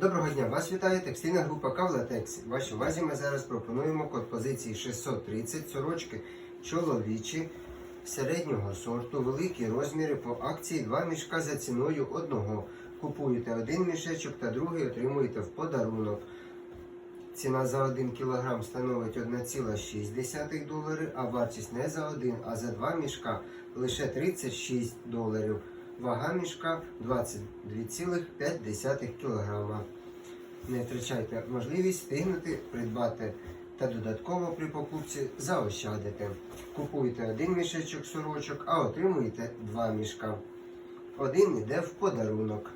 Доброго дня! Вас вітає текстильна група Кавлатекс. Вашій увазі ми зараз пропонуємо код позиції 630 сорочки чоловічі середнього сорту, великі розміри по акції 2 мішка за ціною одного. Купуєте один мішечок та другий отримуєте в подарунок. Ціна за 1 кг становить 1,6 долари, а вартість не за один, а за два мішка лише 36 доларів. Вага мішка 22,5 кг. Не втрачайте можливість встигнути придбати та додатково при покупці заощадити. Купуйте один мішечок сорочок, а отримуєте два мішка. Один йде в подарунок.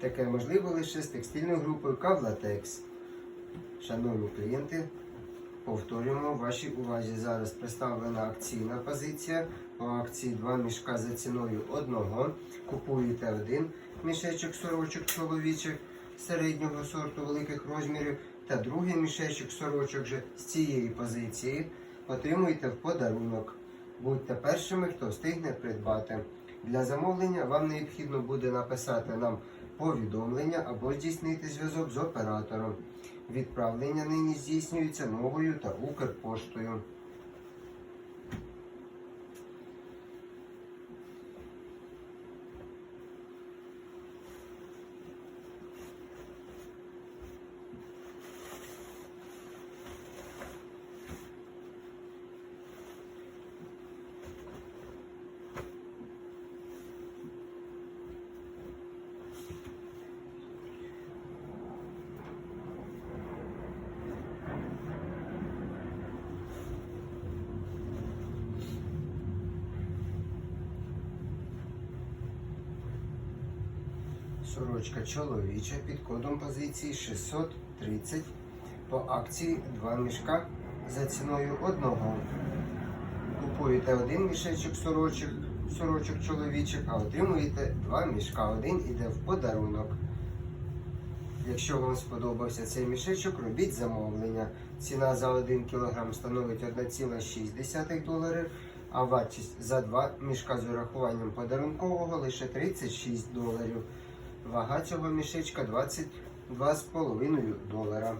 Таке можливо лише з текстильною групою Кавлатекс. Шановні клієнти, повторюємо вашій увазі. Зараз представлена акційна позиція. По акції 2 мішка за ціною одного. Купуєте один мішечок сорочок чоловічих середнього сорту великих розмірів та другий мішечок сорочок же з цієї позиції отримуєте в подарунок. Будьте першими, хто встигне придбати. Для замовлення вам необхідно буде написати нам повідомлення або здійснити зв'язок з оператором. Відправлення нині здійснюється новою та Укрпоштою. Сорочка чоловіча під кодом позиції 630 по акції 2 мішка за ціною одного. Купуєте один мішечок сорочок, сорочок чоловічих, а отримуєте два мішка. Один іде в подарунок. Якщо вам сподобався цей мішечок, робіть замовлення. Ціна за 1 кг становить 1,6 доларів, а вартість за 2 мішка з урахуванням подарункового лише 36 доларів. Вага цього мішечка 22,5 долара.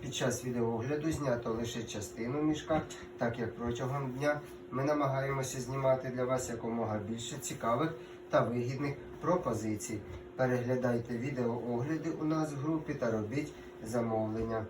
Під час відеоогляду знято лише частину мішка, так як протягом дня ми намагаємося знімати для вас якомога більше цікавих та вигідних пропозицій. Переглядайте відеоогляди у нас в групі та робіть замовлення.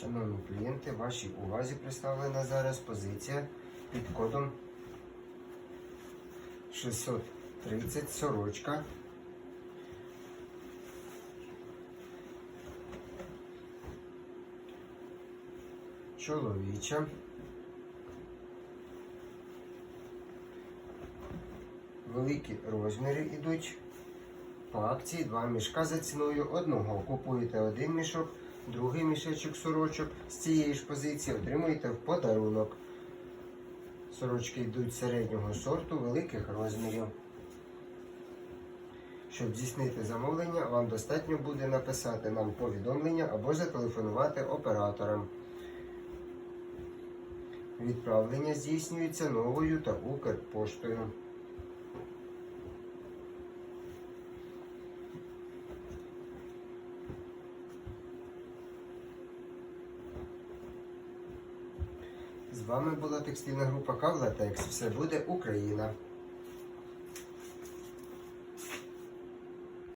Шановні клієнти, вашій увазі представлена зараз позиція під кодом 630 сорочка. Чоловіча. Великі розміри йдуть. По акції два мішка за ціною одного. Купуєте один мішок, другий мішечок сорочок з цієї ж позиції отримуєте в подарунок. Сорочки йдуть середнього сорту великих розмірів. Щоб здійснити замовлення, вам достатньо буде написати нам повідомлення або зателефонувати операторам. Відправлення здійснюється новою та Укрпоштою. З вами була текстильна група Кавлатекс. Все буде Україна.